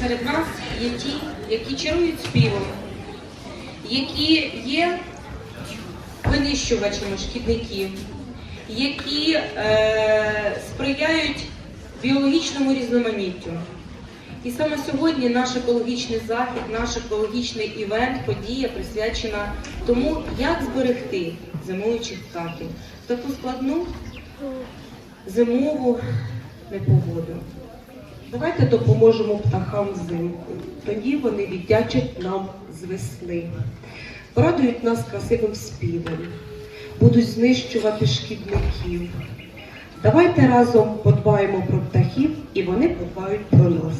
серед нас є ті, які чарують співом, які є винищувачами шкідників, які е, сприяють біологічному різноманіттю. І саме сьогодні наш екологічний захід, наш екологічний івент, подія присвячена тому, як зберегти зимуючих птахів в таку складну зимову непогоду. Давайте допоможемо птахам взимку. Тоді вони віддячать нам з весни. Порадують нас красивим співом, будуть знищувати шкідників. Давайте разом подбаємо про птахів, і вони подбають про нас.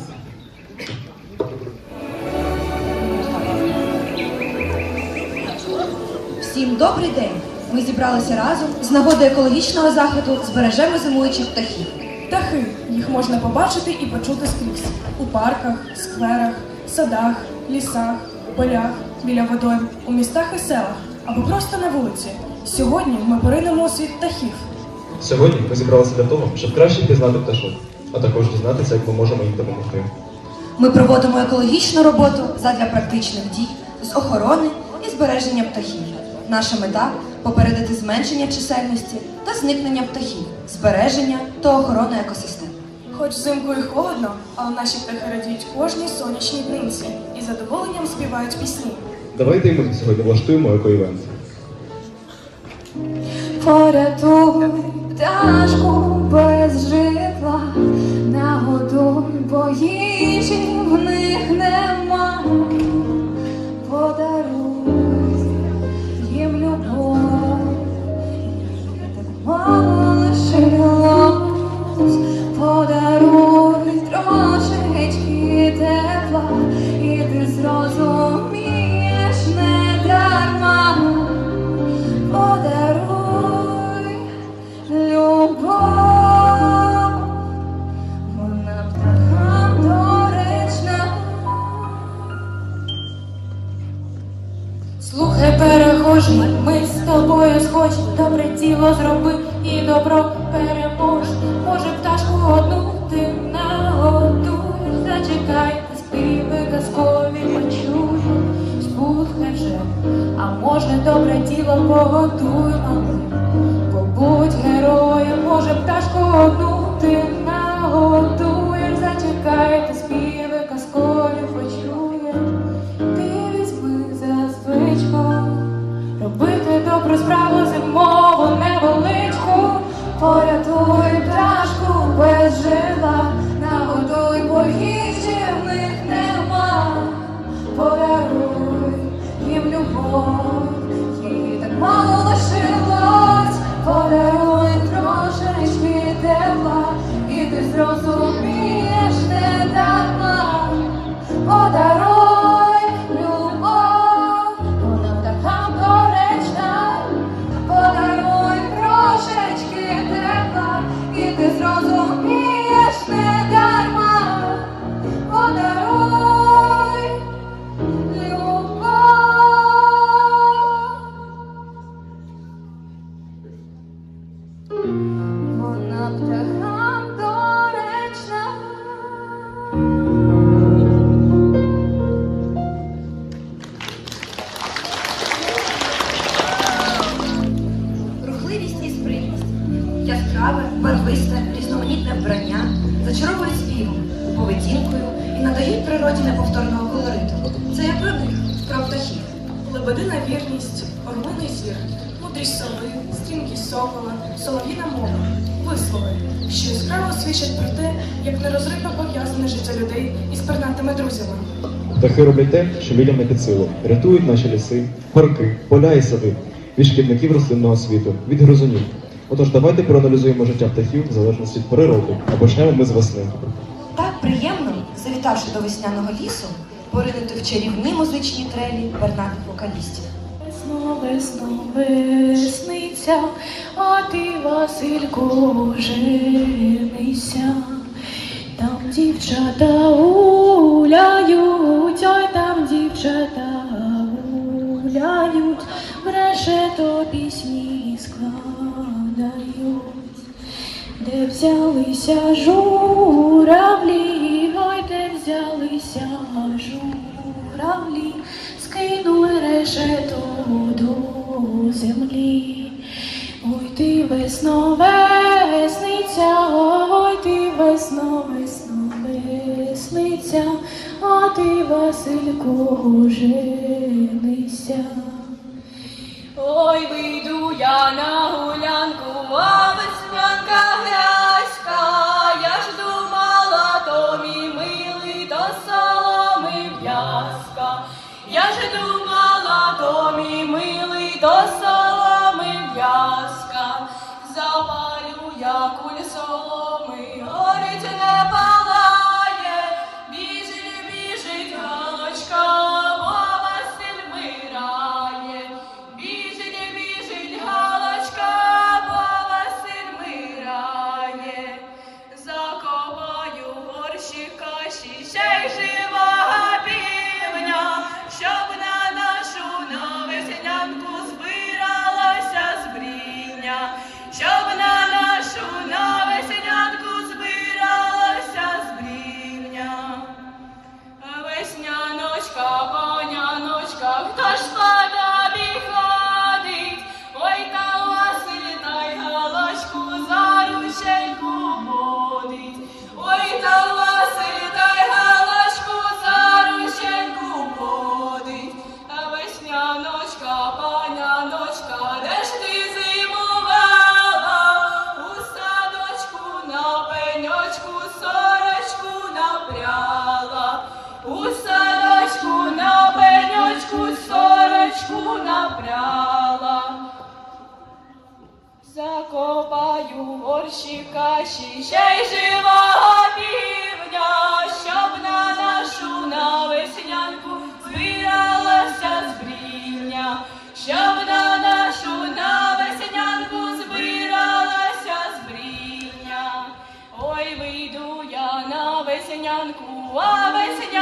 Всім добрий день! Ми зібралися разом з нагоди екологічного заходу збережемо зимуючих птахів. Птахи. Їх можна побачити і почути скрізь. У парках, скверах, садах, лісах, полях, біля водойм, у містах і селах або просто на вулиці. Сьогодні ми поринемо у світ птахів. Сьогодні ми зібралися для того, щоб краще пізнати пташок, а також дізнатися, як ми можемо їм допомогти. Ми проводимо екологічну роботу задля практичних дій з охорони і збереження птахів. Наша мета попередити зменшення чисельності та зникнення птахів, збереження та охорони екосистем. Хоч взимку і холодно, але наші птахи радіють кожній сонячній днинці і задоволенням співають пісні. Давайте і ми сьогодні влаштуємо еко-івент. Порятуй пташку без житла, нагодуй, бо добре зроби і добро перемож. Може, пташку одну ти нагодуєш, зачекай, співи казкові почую, спухне вже, а може, добре діло погодуй, мами. Побудь героєм, може, пташку одну ти нагодуєш, зачекай, співи казкові почуєш. Ти візьми за звичку робити добру справу зимову яскраве, барвисте, різноманітне вбрання зачаровують співом, поведінкою і надають природі неповторного колориту. Це я про них, про птахів. Лебедина вірність, орлиний зір, мудрість сови, стрімкість сокола, солов'їна мова, вислови, що яскраво свідчать про те, як нерозривно пов'язане життя людей із пернатими друзями. Птахи роблять те, що людям не під силу. Рятують наші ліси, парки, поля і сади від шкідників рослинного світу, від гризунів. Отож, давайте проаналізуємо життя птахів в залежності від пори року, а почнемо ми з весни. Так приємно, завітавши до весняного лісу, поринути в чарівні музичні трелі пернатих вокалістів. Весно, весно, весниця, а ти, Васильку, женися. Там дівчата гуляють, ой, там дівчата гуляють, бреше то взялися журавлі, ой, де взялися журавлі, скинули решету до землі. Ой, ти весно, весниця, ой, ти весно, весно, весниця, а ти, Васильку, женися. Ой, вийду я на гулянку, а веснянка грязька, я ж думала, то мій милий, то соломи в'язка. Я ж думала, то мій милий, то соломи Горщі каші, ще й живого півня, щоб на нашу на веснянку збиралося збріння, щоб на нашу на веснянку збиралося збріння. Ой, вийду я на веснянку, а веснянка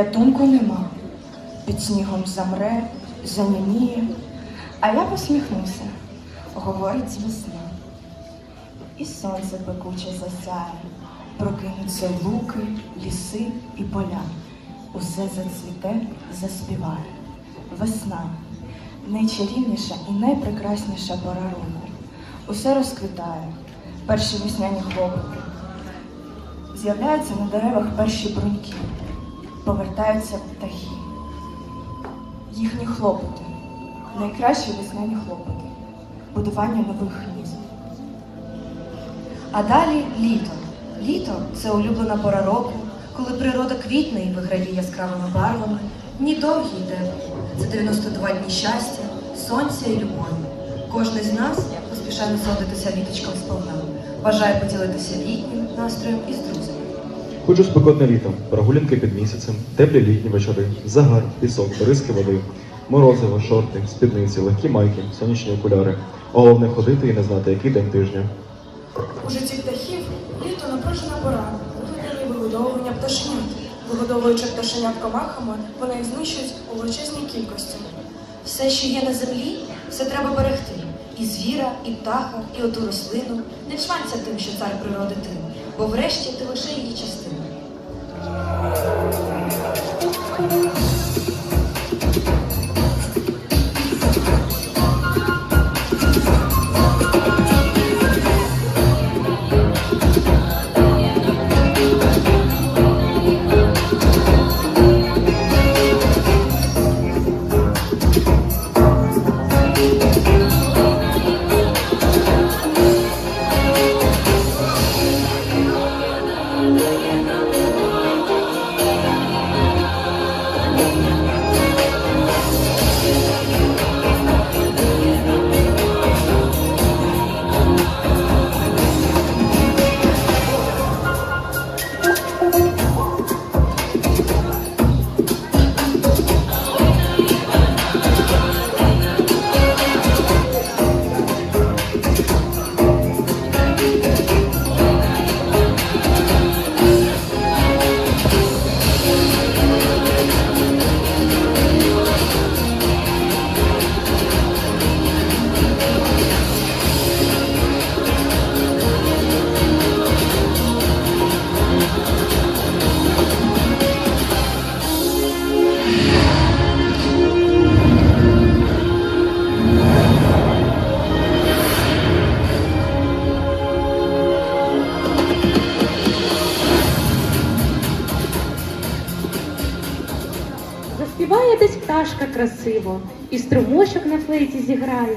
рятунку нема. Під снігом замре, заніміє. А я посміхнуся, говорить весна. І сонце пекуче засяє, прокинуться луки, ліси і поля. Усе зацвіте, заспіває. Весна найчарівніша і найпрекрасніша пора року. Усе розквітає, перші весняні хлопоти. З'являються на деревах перші бруньки, повертаються птахи. Їхні хлопоти, найкращі весняні хлопоти, будування нових гнізд. А далі літо. Літо це улюблена пора року, коли природа квітне і виграє яскравими барвами. Дні довгі й теплі. Це 92 дні щастя, сонця і любові. Кожен з нас поспішає насолодитися літочком сповна. Бажає поділитися літнім настроєм із друзями. Хочу спекотне літо, прогулянки під місяцем, теплі літні вечори, загар, пісок, бризки води, морозиво, шорти, спідниці, легкі майки, сонячні окуляри. Головне ходити і не знати, який день тижня. У житті птахів літо напружена пора, вигадання вигодовування пташенят. Вигодовуючи пташенят комахами, вони їх знищують у величезній кількості. Все, що є на землі, все треба берегти. І звіра, і птаха, і оту рослину. Не чванься тим, що цар природи ти, бо врешті ти лише її частина. Thank you. Пташка красиво, і струмочок на флейті зіграє.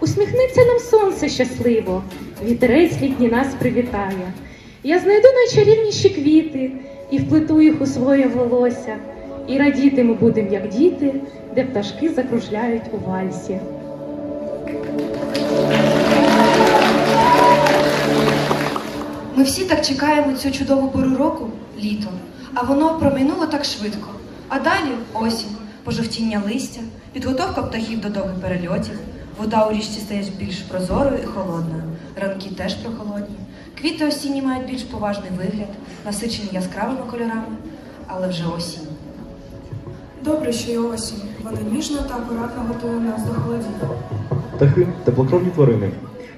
Усміхнеться нам сонце щасливо, вітерець літній нас привітає. Я знайду найчарівніші квіти і вплету їх у своє волосся. І радіти ми будемо, як діти, де пташки закружляють у вальсі. Ми всі так чекаємо цю чудову пору року літо, а воно промайнуло так швидко. А далі осінь, пожовтіння листя, підготовка птахів до довгих перельотів. Вода у річці стає більш прозорою і холодною. Ранки теж прохолодні. Квіти осінні мають більш поважний вигляд, насичені яскравими кольорами, але вже осінь. Добре, що є осінь. Вона ніжно та акуратно готує нас до холодів. Птахи теплокровні тварини.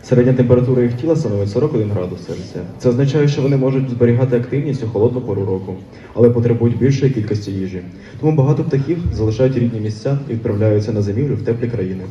Середня температура їх тіла становить 41 градус Цельсія. Це означає, що вони можуть зберігати активність у холодну пору року, але потребують більшої кількості їжі. Тому багато птахів залишають рідні місця і відправляються на зимівлю в теплі країни.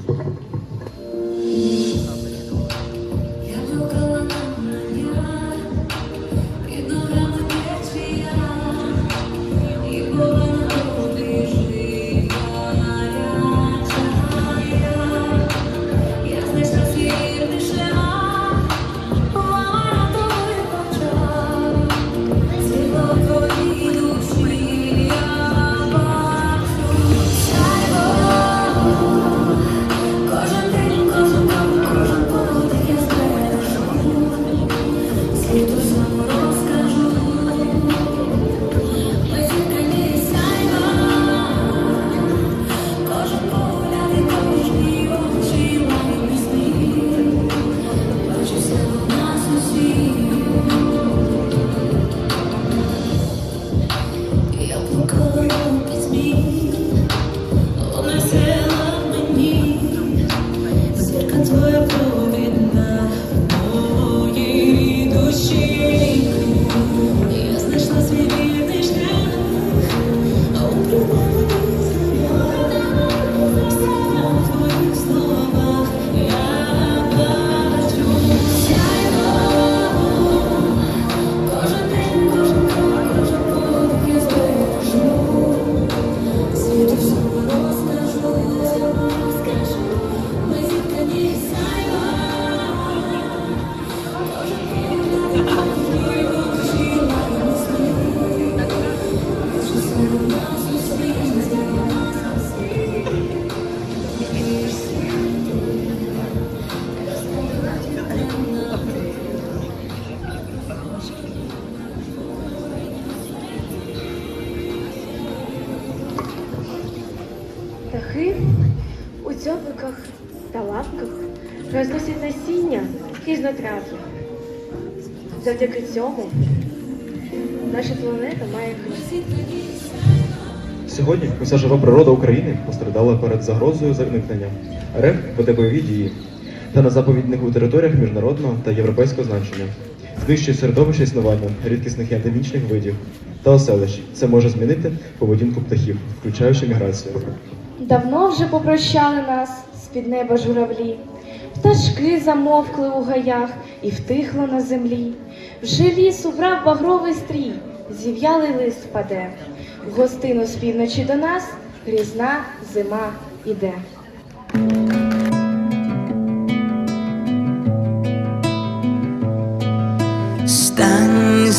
Цьому наша планета має хрест. Сьогодні уся жива природа України постраждала перед загрозою зникнення. РФ веде бойові дії та на заповідних у територіях міжнародного та європейського значення. Знищує середовище існування рідкісних і ендемічних видів та оселищ. Це може змінити поведінку птахів, включаючи міграцію. Давно вже попрощали нас з-під неба журавлі. Пташки замовкли у гаях і втихло на землі. Вже ліс убрав багровий стрій, зів'ялий лист паде. В гостину з півночі до нас грізна зима іде. Стань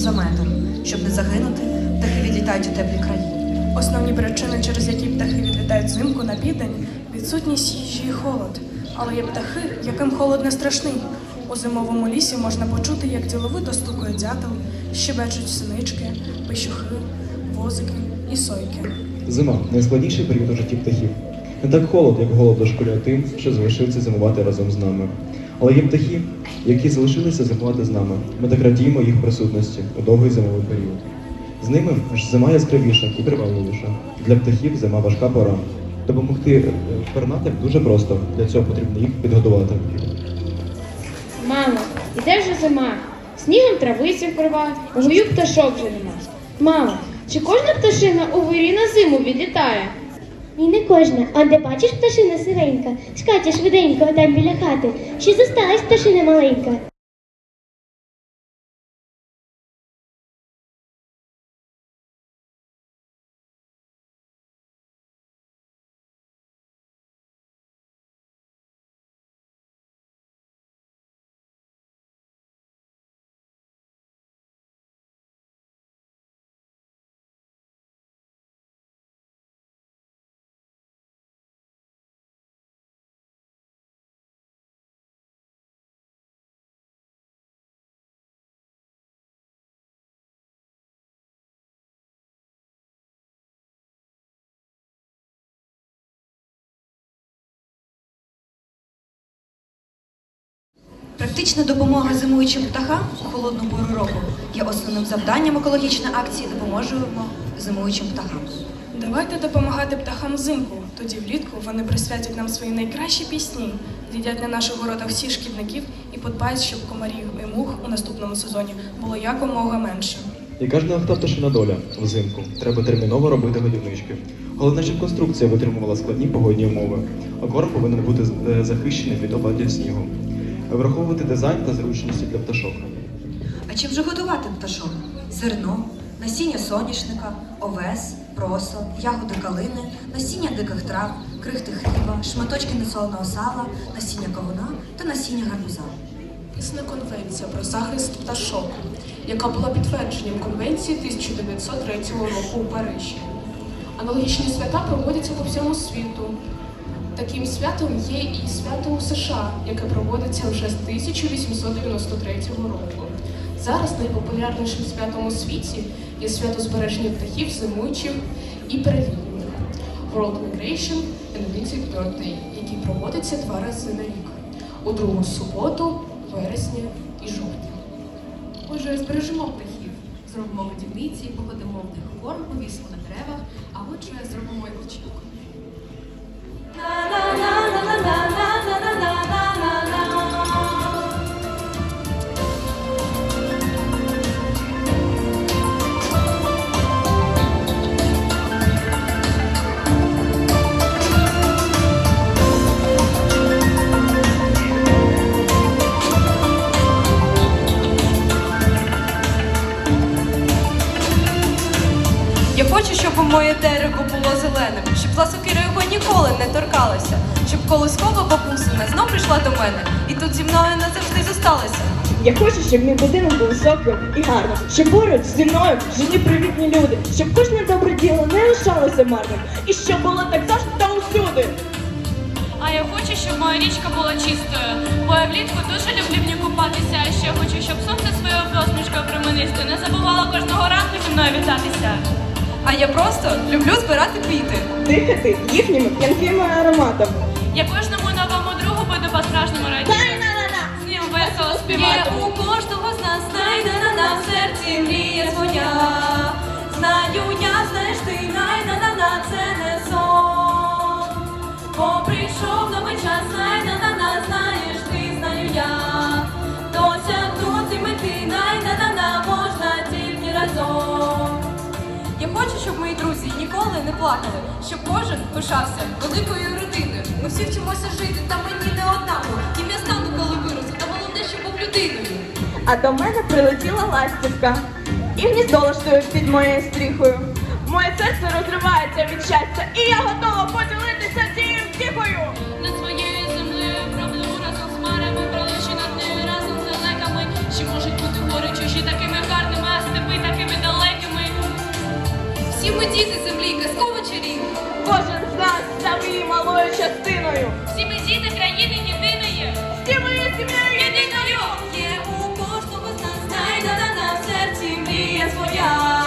за метр. Щоб не загинути, птахи відлітають у теплі краї. Основні причини, через які птахи відлітають взимку на південь, відсутність їжі і холод. Але є птахи, яким холод не страшний. У зимовому лісі можна почути, як діловито стукає дятел, щебечуть синички, пищухи, возики і сойки. Зима найскладніший період у житті птахів. Не так холод, як голод дошкуляє тим, що залишився зимувати разом з нами. Але є птахи, які залишилися зимувати з нами. Ми так радіємо їх присутності у довгий зимовий період. З ними ж зима яскравіша і привабливіша. Для птахів зима важка пора. Допомогти е, пернатим дуже просто. Для цього потрібно їх підготувати. Мамо, іде вже зима. Снігом травиця вкриває, у гою пташок вже нема. Мамо, чи кожна пташина у вирі на зиму відлітає? Ні, не кожна. А де бачиш пташина сивенька? Скаче швиденько там біля хати. Ще зосталась пташина маленька. Практична допомога зимуючим птахам у холодну пору року є основним завданням екологічної акції Допоможемо зимуючим птахам. Давайте допомагати птахам взимку. Тоді влітку вони присвятять нам свої найкращі пісні, з'їдять на наших городах всіх шкідників і подбають, щоб комарів і мух у наступному сезоні було якомога менше. Яка ж не доля взимку? Треба терміново робити годівнички. Головне, щоб конструкція витримувала складні погодні умови, а корм повинен бути е, захищений від опадів снігу. Враховувати дизайн та зручності для пташок. А чим же годувати пташок? Зерно, насіння соняшника, овес, просо, ягоди калини, насіння диких трав, крихти хліба, шматочки несоленого сала, насіння кавуна та насіння гарбуза. Існує конвенція про захист пташок, яка була підтвердженням конвенції 1903 року у Парижі. Аналогічні свята проводяться по всьому світу. Таким святом є і свято у США, яке проводиться вже з 1893 року. Зараз найпопулярнішим святом у світі є свято збереження птахів зимуючих і перелітніх World Migration and Native Birthday, який проводиться два рази на рік у другу суботу, вересня і жовтня. Отже, збережемо птахів, зробимо годівниці, покладемо в них корм, повісимо на Я хочу, щоб мій будинок був високим і гарним, щоб поруч зі мною жили привітні люди, щоб кожне добре діло не лишалося марним, і щоб було так завжди та усюди. А я хочу, щоб моя річка була чистою, бо я влітку дуже люблю в ній купатися, а ще хочу, щоб сонце своєю посмішкою променистою не забувало кожного ранку зі мною вітатися. А я просто люблю збирати квіти. Дихати їхніми п'янкими ароматами. Я кожному новому другу буду по-справжньому радіти. Ним весело у кожного з нас знайдена на серці мрія своя. Знаю я, знаєш ти, най-на-на-на, це не сон. Бо прийшов новий час, най-на-на-на, знаєш ти, знаю я. Досягнути мети, най-на-на-на, можна тільки разом. Я хочу, щоб мої друзі ніколи не плакали, щоб кожен пишався великою родиною. Ми всі вчимося жити, та мені не однаково. Ким я людиною. А до мене прилетіла ластівка і гніздо лаштує під моєю стріхою. Моє серце розривається від щастя, і я готова поділитися цією втіхою. Над своєю землею пропливу разом з марами, пролечу над нею разом з далеками, що можуть бути горечущі такими гарними, а степи такими далекими. Всі ми діти землі, казково чарів. Кожен з нас став її малою частиною. Всі ми діти країни єдиної. Мрія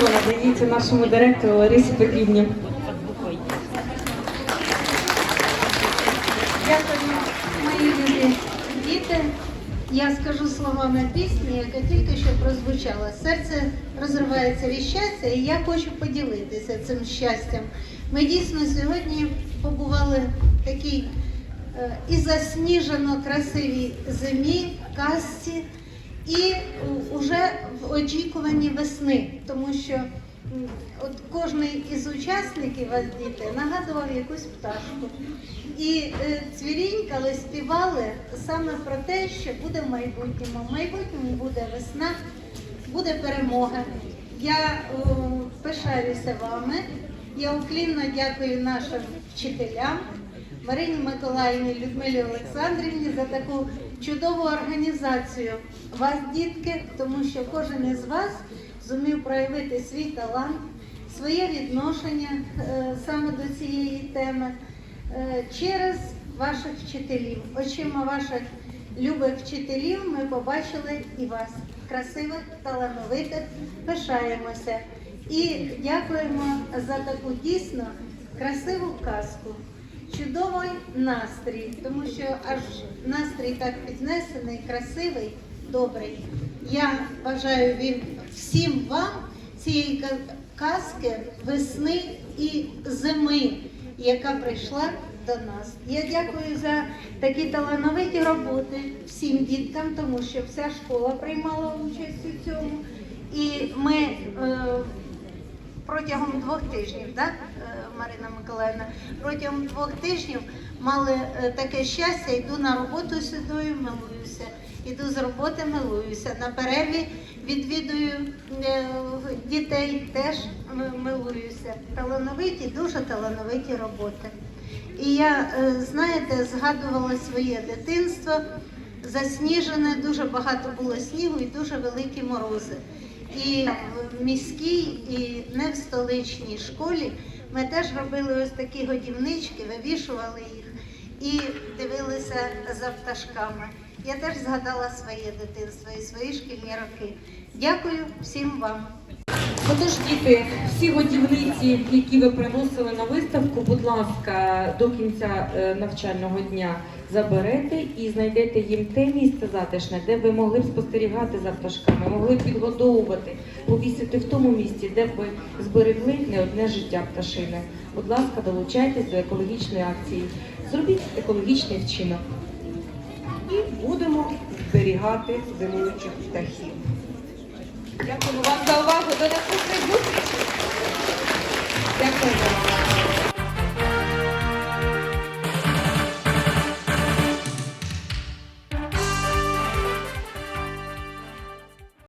слово надається нашому директору Ларисі Петрівні. Дякую, мої любі діти. Я скажу словами пісні, яка тільки що прозвучала. Серце розривається від щастя, і я хочу поділитися цим щастям. Ми дійсно сьогодні побували в такій е, і засніжено красивій зимі, казці, і вже в очікуванні весни, тому що от кожний із учасників вас діти нагадував якусь пташку. І е, цвірінькали, співали саме про те, що буде в майбутньому. В майбутньому буде весна, буде перемога. Я пишаюся вами. Я уклінно дякую нашим вчителям, Марині Миколаївні, Людмилі Олександрівні за таку чудову організацію вас, дітки, тому що кожен із вас зумів проявити свій талант, своє відношення е, саме до цієї теми е, через ваших вчителів. Очима ваших любих вчителів ми побачили і вас, красивих, талановитих, пишаємося. І дякуємо за таку дійсно красиву казку. Чудовий настрій, тому що аж настрій так піднесений, красивий, добрий. Я бажаю він- всім вам цієї ка- казки весни і зими, яка прийшла до нас. Я дякую за такі талановиті роботи всім діткам, тому що вся школа приймала участь у цьому. І ми е, протягом двох тижнів, так, е, Марина Миколаївна, протягом двох тижнів мали е, таке щастя, йду на роботу сюди, милуюся, йду з роботи, милуюся. На перерві відвідую е, дітей, теж милуюся. Талановиті, дуже талановиті роботи. І я, е, знаєте, згадувала своє дитинство, засніжене, дуже багато було снігу і дуже великі морози. І в міській, і не в столичній школі ми теж робили ось такі годівнички, вивішували їх і дивилися за пташками. Я теж згадала своє дитинство і свої шкільні роки. Дякую всім вам. Отож, діти, всі годівниці, які ви приносили на виставку, будь ласка, до кінця е, навчального дня заберете і знайдете їм те місце затишне, де ви могли б спостерігати за пташками, могли б підгодовувати, повісити в тому місці, де ви зберегли не одне життя пташини. Будь ласка, долучайтесь до екологічної акції. Зробіть екологічний вчинок. І будемо зберігати зимуючих птахів. Дякую вам за увагу. До наступних зустрічей. Дякую.